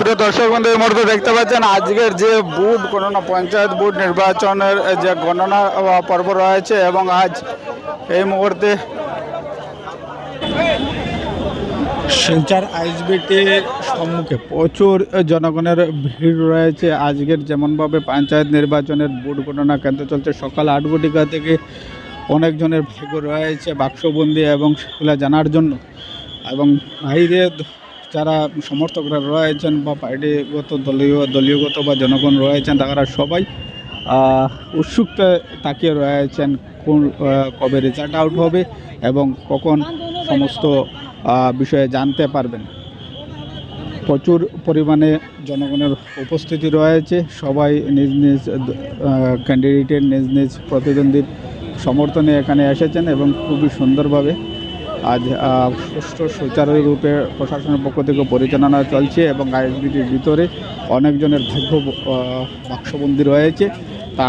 প্রিয় দর্শক বন্ধু, এই মুহূর্তে দেখতে পাচ্ছেন, আজকের যে বুথ গণনা পঞ্চায়েত বুথ নির্বাচনের যে গণনা পর্ব রয়েছে এবং আজ এই মুহূর্তে শিলচার আইসবিটির সম্মুখে প্রচুর জনগণের ভিড় রয়েছে। আজকের যেমনভাবে পঞ্চায়েত নির্বাচনের ভোট গণনা কেন্দ্র চলছে, সকাল আট ঘটিকা থেকে অনেকজনের ভাগ্য রয়েছে বাক্সবন্দি এবং সেগুলো জানার জন্য। এবং বাইরে যারা সমর্থকরা রয়েছেন বা পার্টিগত দলীয় দলীয়গত বা জনগণ রয়েছেন, তারা সবাই উৎসুকতা তাকিয়ে রয়েছেন কোন কবে রেজাল্ট আউট হবে এবং কখন সমস্ত বিষয়ে জানতে পারবেন। প্রচুর পরিমাণে জনগণের উপস্থিতি রয়েছে। সবাই নিজ নিজ ক্যান্ডিডেটের নিজ নিজ প্রতিদ্বন্দ্বীর সমর্থনে এখানে এসেছেন এবং খুবই সুন্দরভাবে আজ সুষ্ঠু সুচারুরূপে প্রশাসনের পক্ষ থেকে পরিচালনা চলছে এবং আইএসবিটির ভিতরে অনেকজনের ভাগ্য বাক্সবন্দি রয়েছে। তা